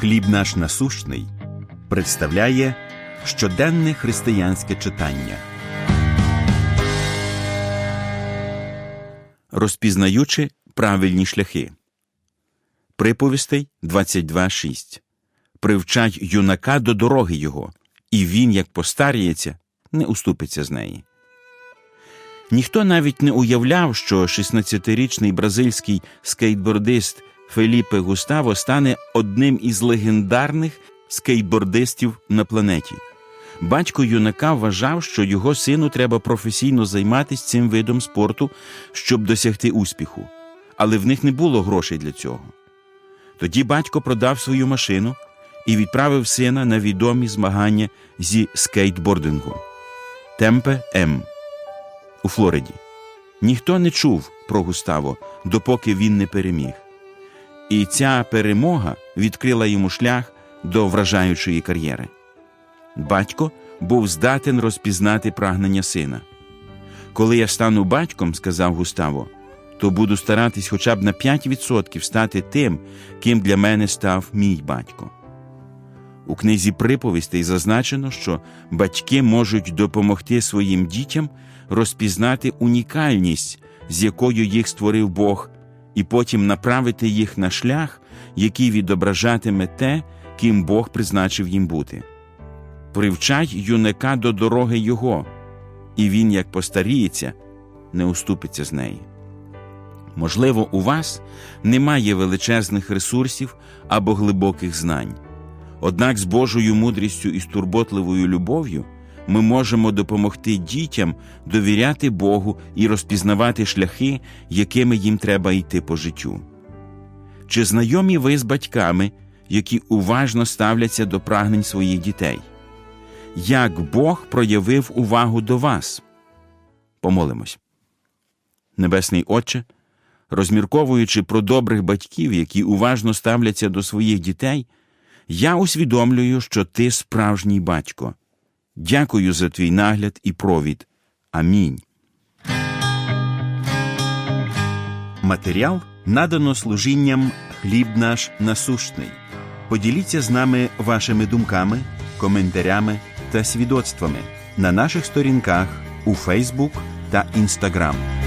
Хліб наш насущний представляє щоденне християнське читання. Розпізнаючи правильні шляхи. Приповістей 22.6. Привчай юнака до дороги його, і він, як постаріється, не уступиться з неї. Ніхто навіть не уявляв, що 16-річний бразильський скейтбордист Феліпе Густаво стане одним із легендарних скейтбордистів на планеті. Батько юнака вважав, що його сину треба професійно займатися цим видом спорту, щоб досягти успіху, але в них не було грошей для цього. Тоді батько продав свою машину і відправив сина на відомі змагання зі скейтбордингу Темпе М у Флориді. Ніхто не чув про Густаво, допоки він не переміг. І ця перемога відкрила йому шлях до вражаючої кар'єри. Батько був здатен розпізнати прагнення сина. Коли я стану батьком, сказав Густаво, то буду старатись хоча б на 5% стати тим, ким для мене став мій батько. У книзі приповістей зазначено, що батьки можуть допомогти своїм дітям розпізнати унікальність, з якою їх створив Бог, і потім направити їх на шлях, який відображатиме те, ким Бог призначив їм бути. Привчай юнака до дороги Його, і він, як постаріється, не уступиться з неї. Можливо, у вас немає величезних ресурсів або глибоких знань. Однак з Божою мудрістю і з турботливою любов'ю ми можемо допомогти дітям довіряти Богу і розпізнавати шляхи, якими їм треба йти по життю. Чи знайомі ви з батьками, які уважно ставляться до прагнень своїх дітей? Як Бог проявив увагу до вас? Помолимось. Небесний Отче, розмірковуючи про добрих батьків, які уважно ставляться до своїх дітей, я усвідомлюю, що ти справжній батько. Дякую за твій нагляд і провід. Амінь. Матеріал надано служінням хліб наш насущний. Поділіться з нами вашими думками, коментарями та свідоцтвами на наших сторінках у Фейсбук та Інстаграм.